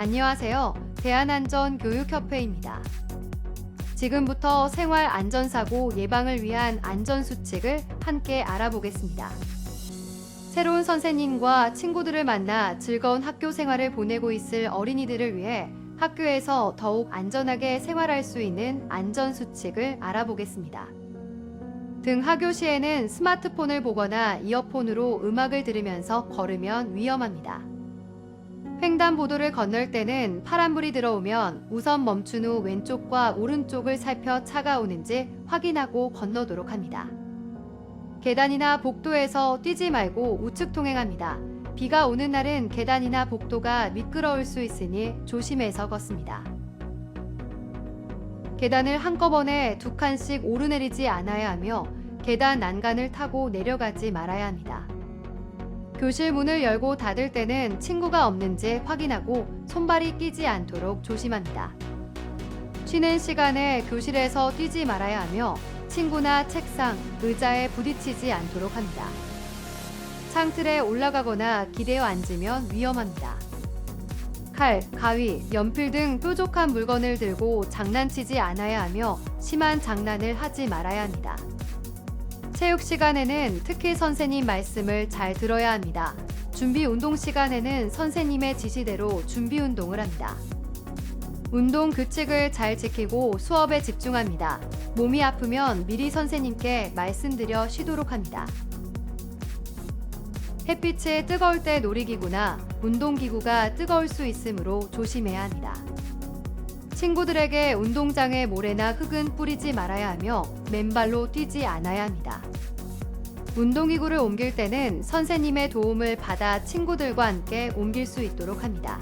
안녕하세요. 대한안전교육협회입니다. 지금부터 생활 안전사고 예방을 위한 안전수칙을 함께 알아보겠습니다. 새로운 선생님과 친구들을 만나 즐거운 학교 생활을 보내고 있을 어린이들을 위해 학교에서 더욱 안전하게 생활할 수 있는 안전수칙을 알아보겠습니다. 등 하교 시에는 스마트폰을 보거나 이어폰으로 음악을 들으면서 걸으면 위험합니다. 횡단보도를 건널 때는 파란불이 들어오면 우선 멈춘 후 왼쪽과 오른쪽을 살펴 차가 오는지 확인하고 건너도록 합니다. 계단이나 복도에서 뛰지 말고 우측 통행합니다. 비가 오는 날은 계단이나 복도가 미끄러울 수 있으니 조심해서 걷습니다. 계단을 한꺼번에 두 칸씩 오르내리지 않아야 하며 계단 난간을 타고 내려가지 말아야 합니다. 교실 문을 열고 닫을 때는 친구가 없는지 확인하고 손발이 끼지 않도록 조심합니다. 쉬는 시간에 교실에서 뛰지 말아야 하며 친구나 책상, 의자에 부딪히지 않도록 합니다. 창틀에 올라가거나 기대어 앉으면 위험합니다. 칼, 가위, 연필 등 뾰족한 물건을 들고 장난치지 않아야 하며 심한 장난을 하지 말아야 합니다. 체육 시간에는 특히 선생님 말씀을 잘 들어야 합니다. 준비 운동 시간에는 선생님의 지시대로 준비 운동을 합니다. 운동 규칙을 잘 지키고 수업에 집중합니다. 몸이 아프면 미리 선생님께 말씀드려 쉬도록 합니다. 햇빛이 뜨거울 때 놀이기구나 운동기구가 뜨거울 수 있으므로 조심해야 합니다. 친구들에게 운동장에 모래나 흙은 뿌리지 말아야 하며 맨발로 뛰지 않아야 합니다. 운동기구를 옮길 때는 선생님의 도움을 받아 친구들과 함께 옮길 수 있도록 합니다.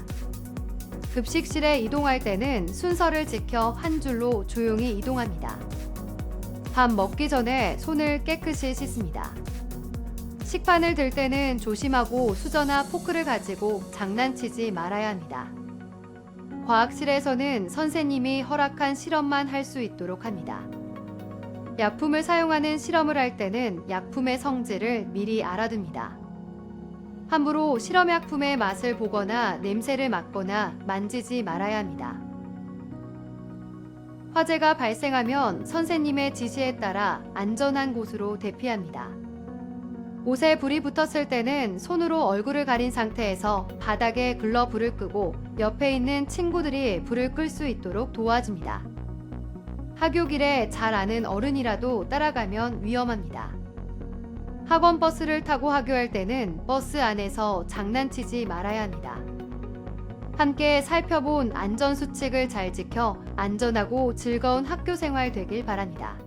급식실에 이동할 때는 순서를 지켜 한 줄로 조용히 이동합니다. 밥 먹기 전에 손을 깨끗이 씻습니다. 식판을 들 때는 조심하고 수저나 포크를 가지고 장난치지 말아야 합니다. 과학실에서는 선생님이 허락한 실험만 할 수 있도록 합니다. 약품을 사용하는 실험을 할 때는 약품의 성질을 미리 알아둡니다. 함부로 실험약품의 맛을 보거나 냄새를 맡거나 만지지 말아야 합니다. 화재가 발생하면 선생님의 지시에 따라 안전한 곳으로 대피합니다. 옷에 불이 붙었을 때는 손으로 얼굴을 가린 상태에서 바닥에 글러 불을 끄고 옆에 있는 친구들이 불을 끌 수 있도록 도와줍니다. 학교 길에 잘 아는 어른이라도 따라가면 위험합니다. 학원 버스를 타고 학교할 때는 버스 안에서 장난치지 말아야 합니다. 함께 살펴본 안전수칙을 잘 지켜 안전하고 즐거운 학교 생활 되길 바랍니다.